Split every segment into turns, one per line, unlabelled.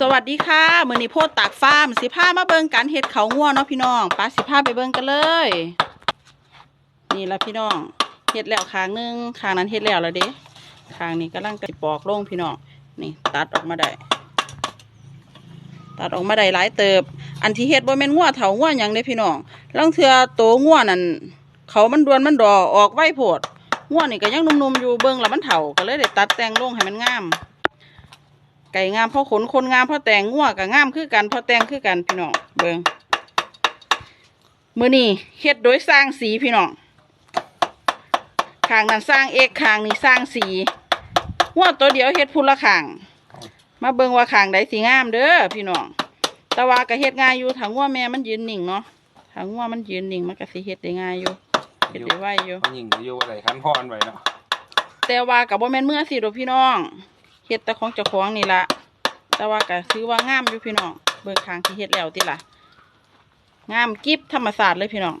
สวัสดีค่ะมือนี้โพดตากฟาร์มสิพามาเบิ่งการเฮ็ดเขาง่วเนาะพี่น้องปาสิพาไปเบิ่งกันเลย นี่ละพี่น้องเฮ็ดแล้วคางหนึงคางนั้นเฮ็ดแล้วแล้วเด้คางนี้กำลังจะปอกลงพี่น้องนี่ ตัดออกมาได้ ตัดออกมาได้หลายเติบ อันที่เฮ็ดบ่แม่นง่วเถาง่วหยังเด้พี่น้องลางเทื่อโตง่วนั่นเขามันดวนมันดอออกไวโพดง่วนี่ก็ยังนุ่มๆอยู่เบิ่งแล้วมันเฒ่าก็เลยได้ตัดแต่งลงให้มันงาม ไก่งามเพราะขนคนงามเพราะแต่งงัวกับงามคือกันเพราะแต่งคือกันพี่น้องเบิงมือนี่เฮ็ดโดยสร้างสีพี่น้องขางนั้นสร้างเอกขางนี่สร้างสีงัวตัวเดียวเฮ็ดพูละขางมาเบิงว่าขางใดสีงามเด้อพี่น้องต่ว่าก็เฮ็ดง่ายอยู่ถังงัวแม่มันยืนหนิ่งเนาะถังงัวมันยืนหนิ่งมันก็สิเฮ็ดได้ง่ายอยู่เฮ็ดได้ไวอยู่
ยิงอยู่อะไรคันพอนไว้เนาะ
แต่ว่ากับบ่แม่นเมื่อสิดอพี่น้อง เฮ็ดแต่ของเจ้าของนี่ละแต่ว่าก็ถือว่างามอยู่พี่น้องเบิ่งคางที่เฮ็ดแล้วติล่ะงามกิฟธรรมศาสตร์เลยพี่น้อง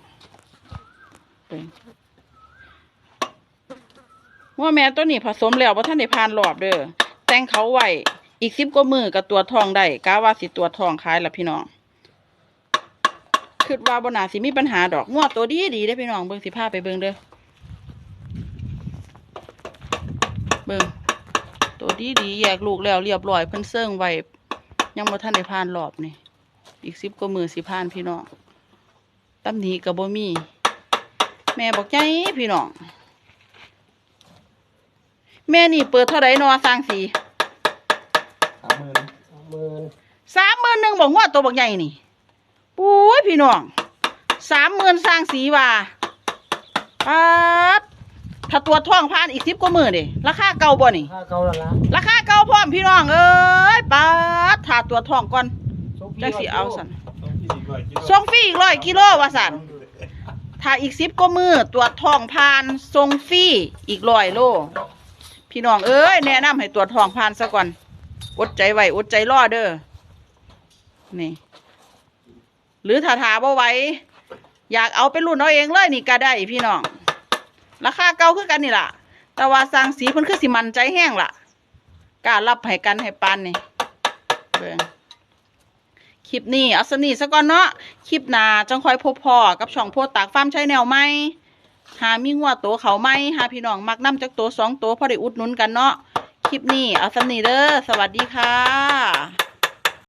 เบิ่งว่าแม่ตัวนี้ผสมแล้วบ่ทันได้ผ่านรอบเด้อแต่งเขาไว้อีกสิบกว่ามือกับตัวทองได้กะว่าสิตัวทองขายละพี่น้องคิดว่าบนาสิมีปัญหาดอกงวดตัวดีดีๆเด้พี่น้องเบิ่งสิพาไปเบิ่งเด้อเบิ่ง ตัวดีดีๆแยกลูกแล้วเรียบร้อยเพิ่นเซิ่งไว้ยังบ่ทันได้ผ่านรอบนี่อีกสิบกว่ามือสิผ่านพี่น้องตำหนิก็บ่มี แม่บอกใจพี่น้องแม่นี่เปิดเท่าไดนอสร้างสี
สามหมื่น
หมื่น
สามหมื่นหนึ่งบอกว่าตัวบักใหญ่นี่ปุ้ยพี่น้องสามหมื่นสร้างสีว่าปัด ถ้าตัวท่องผ่านอีกสิบกว่ามือดิราคาเก่าบ่นี่
ค่าเก่าแล้วละ
ราคาเก่าพร้อมพี่น้องเอ้ยปาดถ้าตัวทองก่อน
ส่งฟรี
จังสิเอาสัน
ต้องพี่อีกร้อยกิโล
ส่งฟรีอีกร้อยกิโลว่าสันถ้าอีกสิบก็มือตัวทองผ่านส่งฟรีอีกร้อยโล พี่น้องเอ้ยแนะนำให้ตัวทองผ่านซะก่อนอดใจไว้อดใจรอเด้อนี่ หรือถ้าถาบ่ไหว้อยากเอาไปรุ่นเอาเองเลยนี่ก็ได้พี่น้อง ราคาเก่าคือกันนี่ล่ะ แต่ว่าสร้างสีเพิ่นคือสิมันใจแห้งล่ะกล้ารับให้กันให้ปานนี่เบิ่งคลิปนี้เอาสนีซะก่อนเนาะคลิปหน้าจังค่อยพบพ่อกับช่องโพดตากฟาร์มใช้แนวใหมหามีงัวโตเขาไหมหาพี่น้องมักน้ำจักโตสองโตพอได้อุดหนุนกันเนาะคลิปนี้เอาสนีเด้อสวัสดีค่ะ